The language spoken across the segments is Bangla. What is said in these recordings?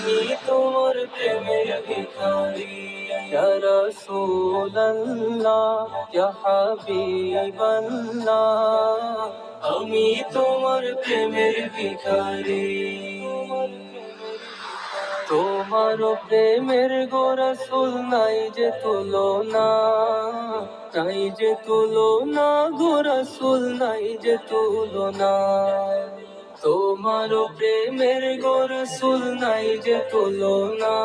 আমি তোমার প্রেমের ভিখারি। রাসূলুল্লাহ, ইয়া হাবিবাল্লাহ, আমি তোমার প্রেমের ভিখারি। তোমার প্রেমের গোরসুল নাই যে তুলনা, নাই যে তুলনা, গোরসুল নাই যে তুলনা। তোমার প্রেমের গোরসুল নাই যে তুলনা,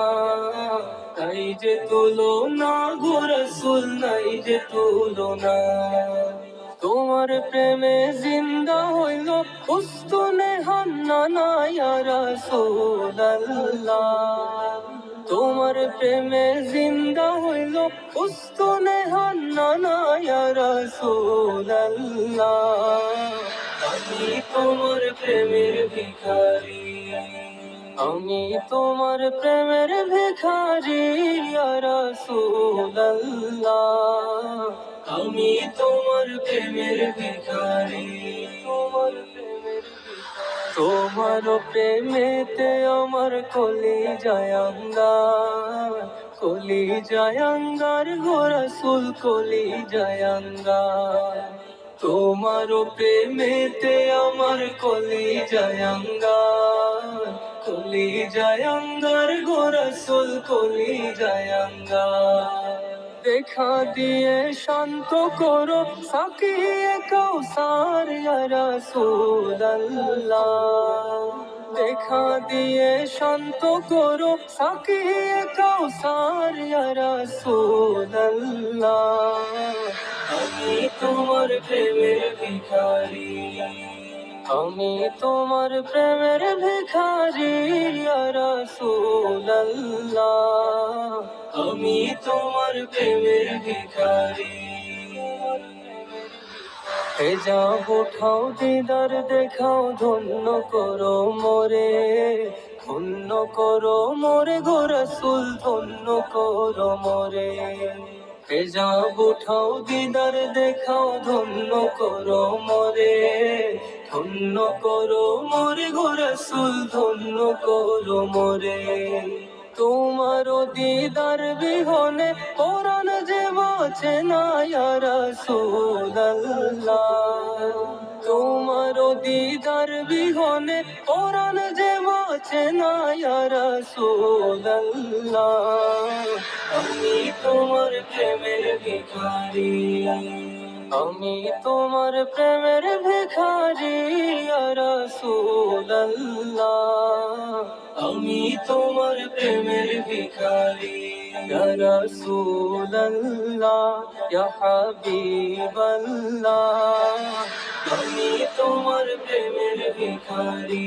নাই যে তুলনা, গোরসুল নাই যে তুলনা। তোমার প্রেমে জিন্দা হইল উস্তুনে হান্নানা ইয়া রাসূলুল্লাহ। তোমার প্রেমে জিন্দা হইল উস্তুনে হান্নানা ইয়া রাসূলুল্লাহ। তোমার প্রেমের ভিখারি। আমি তোমার প্রেমের ভিখারি রাসূলুল্লাহ। আমি তোমার প্রেমের ভিখারি। তোমার প্রেমেতে আমার কলি জায়াঙ্গার কলি জায়াঙ্গার গোরসুল কলি জায়াঙ্গার তোমার প্রেমেতে আমার কলি জায়াঙ্গার কলি জায়াঙ্গার গোরসুল কলি জায়াঙ্গার দেখা দিয়ে শান্ত করো সাকিয়ে কৌসার রাসূলুল্লাহ দেখা দিয়ে শান্ত করো সাকিয়ে কৌসার রাসূলুল্লাহ আমি তোমার প্রেমের ভিখারি। আমি তোমার প্রেমের ভিখারি রাসূলুল্লাহ। আমি তোমার প্রেমের ভিখারি। হে যাও উঠাও, দিদার দেখাও, ধন্য করো মোরে। ধন্য করো মোরে, গো রসুল, ধন্য করো মোরে। যাও, উঠাও, দিদার দেখাও, ধন্য করো মরে, ধন্য করো মোরে গো রসুল, ধন্য করো মরে। তোমার দিদার বিহনে কোরআন যে বাঁচে না ইয়া তোমার দিদার বিহনে কোরআন যে ইয়া আমি তোমার প্রেমের ভিখারি। আমি তোমার প্রেমের ভিখারি রাসূলুল্লাহ। আমি তোমার প্রেমের ভিখারি রাসূলুল্লাহ, ইয়া হাবিবাল্লাহ। আমি তোমার প্রেমের ভিখারি।